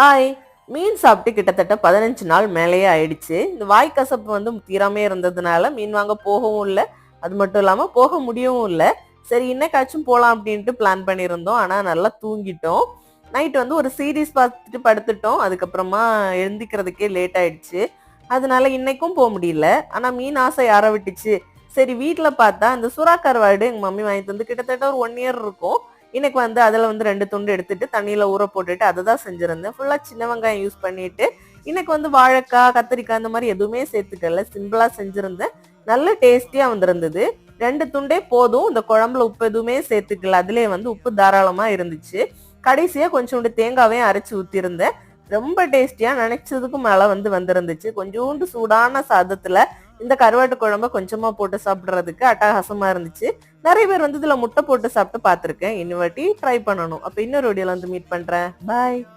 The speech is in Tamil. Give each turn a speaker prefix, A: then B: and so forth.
A: ஹாய். மீன் சாப்பிட்டு கிட்டத்தட்ட பதினஞ்சு நாள் மேலேயே ஆயிடுச்சு. இந்த வாய் கசப்பு வந்து தீராமே இருந்ததுனால மீன் வாங்க போகவும் இல்லை. அது மட்டும் இல்லாமல் போக முடியவும் இல்லை. சரி இன்னைக்காச்சும் போகலாம் அப்படின்ட்டு பிளான் பண்ணியிருந்தோம். ஆனால் நல்லா தூங்கிட்டோம். நைட் வந்து ஒரு சீரீஸ் பார்த்துட்டு படுத்துட்டோம். அதுக்கப்புறமா எழுந்திக்கிறதுக்கே லேட் ஆயிடுச்சு. அதனால இன்னைக்கும் போக முடியல. ஆனால் மீன் ஆசை யாரை விட்டுச்சு. சரி வீட்டில் பார்த்தா இந்த சுறா கருவாடு எங்கள் மம்மி வாங்கிட்டு வந்து கிட்டத்தட்ட ஒரு ஒன் இயர் இருக்கும். இன்னைக்கு வந்து அதில் வந்து ரெண்டு துண்டு எடுத்துட்டு தண்ணியில் ஊற போட்டுட்டு அதை தான் செஞ்சுருந்தேன் ஃபுல்லாக சின்ன வெங்காயம் யூஸ் பண்ணிட்டு இன்னைக்கு வந்து வாழைக்காய் கத்திரிக்காய் அந்த மாதிரி எதுவுமே சேர்த்துக்கல. சிம்பிளாக செஞ்சுருந்தேன். நல்ல டேஸ்டியாக வந்திருந்தது. ரெண்டு துண்டே போதும். இந்த குழம்புல உப்பு எதுவுமே சேர்த்துக்கல. அதுலேயே வந்து உப்பு தாராளமாக இருந்துச்சு. கடைசியாக கொஞ்சோண்டு தேங்காவையும் அரைச்சி ஊற்றிருந்தேன் ரொம்ப டேஸ்டியாக நினைச்சதுக்கும் மேலே வந்து வந்திருந்துச்சு. கொஞ்சோண்டு சூடான சாதத்தில் இந்த கருவாட்டு குழம்ப கொஞ்சமா போட்டு சாப்பிட்றதுக்கு அட்டகாசமா இருந்துச்சு. நிறைய பேர் வந்து இதுல முட்டை போட்டு சாப்பிட்டு பார்த்துருக்கேன். இன்னொரு வாட்டி ட்ரை பண்ணணும். அப்ப இன்னொரு வீடியோல வந்து மீட் பண்றேன். பாய்